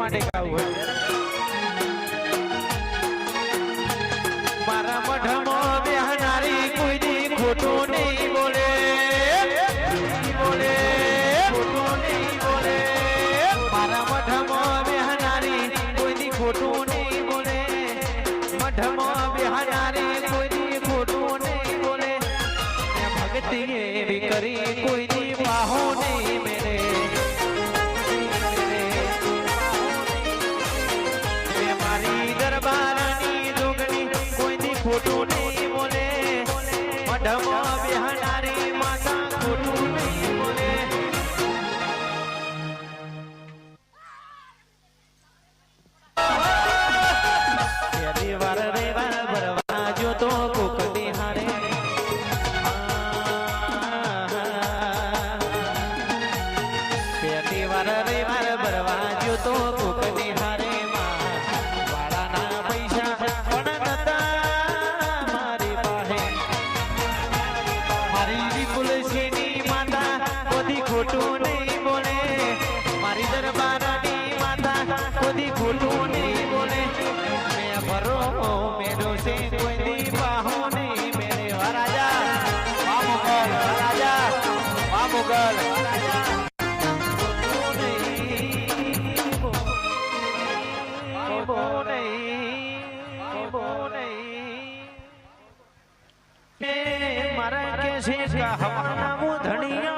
માટે ગાવું હોય. મારા મઢમો બેહનારી કોઈ દી ખોટું નહીં બોલે. બોલે. ખોટું નહીં બોલે. મારા મઢમો બેહનારી કોઈ દી ખોટું નહીં બોલે. મઢમો બેહનારી કોઈ દી ખોટું નહીં બોલે. ભક્તિ એવી કરી કોઈ ખોટું નહીં બોલે મઢમાં બેહનારી માતા ખોટું નહીં બોલે તો સિંહની માતા કોદી ખોટું નહીં બોલે. મારી દરબારની માતા કોદી ખોટું નહીં બોલે. ભરો મેરો છે છે મુ ધણિયો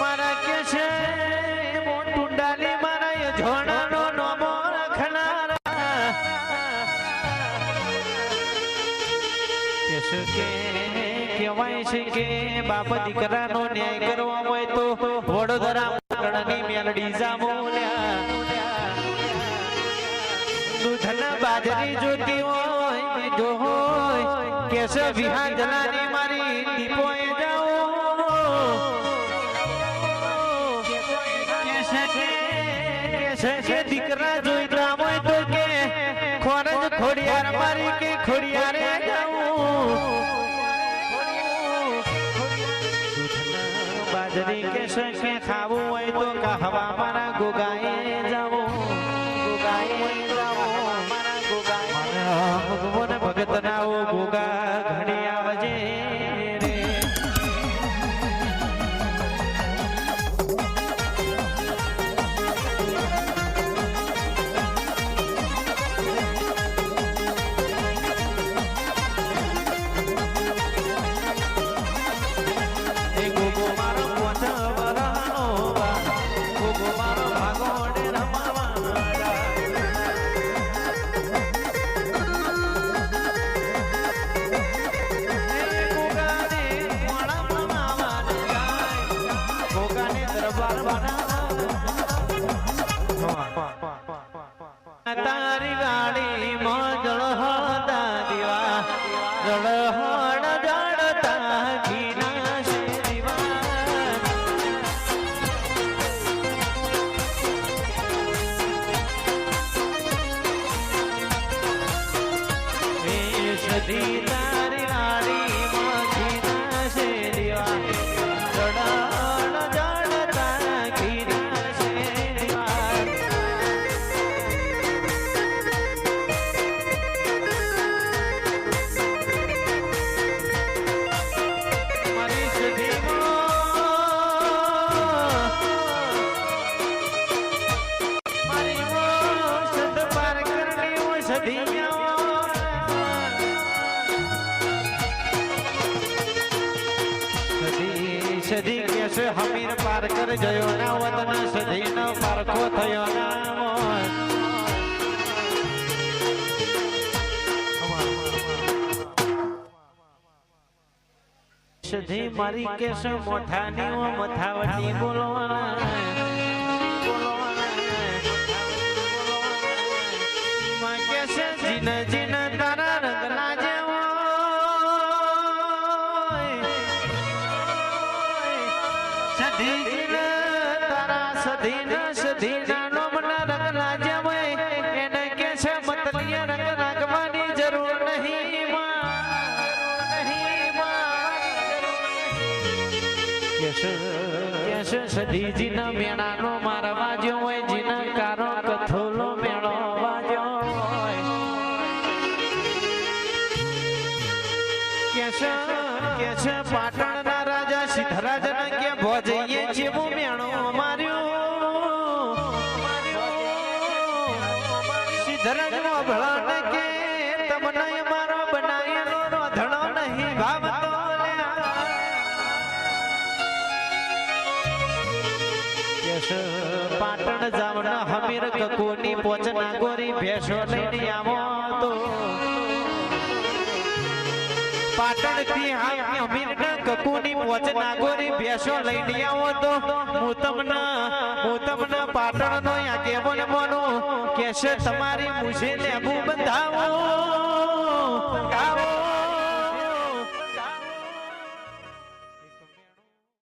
મારા કે છે મારા ઝોણાનો નોમો રખનારા. કહેવાય છે કે બાપ દીકરાનો ન્યાય કરવો હોય તો વડોદરા કણની મેલડી જામોલ્યા દૂધના બાજરી જોતી હોય, જો હોય કેસ વિહાર જલાની મારી જાઓ. કે કેશે કે દીકરા જોઈ રામ હોય તો કે ખોરજ ખોડિયાર મારી કે ખોડિયારે જાઉં. બાજરી કે ખાવું હોય તો કહવા મારા ગોગાએ સધી તારી વાડી મોજીના છે દીવા જળ જડતા ઘીના છે દીવા મારી સદીમાં મારી કેસે હમીર પાર કર ગયો. ના વતન સધી નો પારખો થયો ના સધી મારી કેસ મોઠાની ઓ મથાવટી બોલવાના. જીન જીન તારા રંગલા જેવો સધી જીન તારા ન ના જેવો એને કેસે મતલીય રંગ રાખવાની જરૂર નહીં કેશ નહીં માં કેશ સધીજીના મેળાનો મારા વાજ્યો હોય જીના ભોજઈએ જેવો મેળો માર્યો. કે બનાયેલો રોધણો નહીં ભાવતો પાટણ જાવણ હમીર કકુની પોચના ગોરી ભેસો લઈને આવો પાટણથી હમીર કકુની પોચના નાગોરી, ભેસો લઈને આવો તો. હું તમને હું તમને પાટણ નો આગેવન મોનું કેશ તમારી મુજે લેબુ બંધાવો.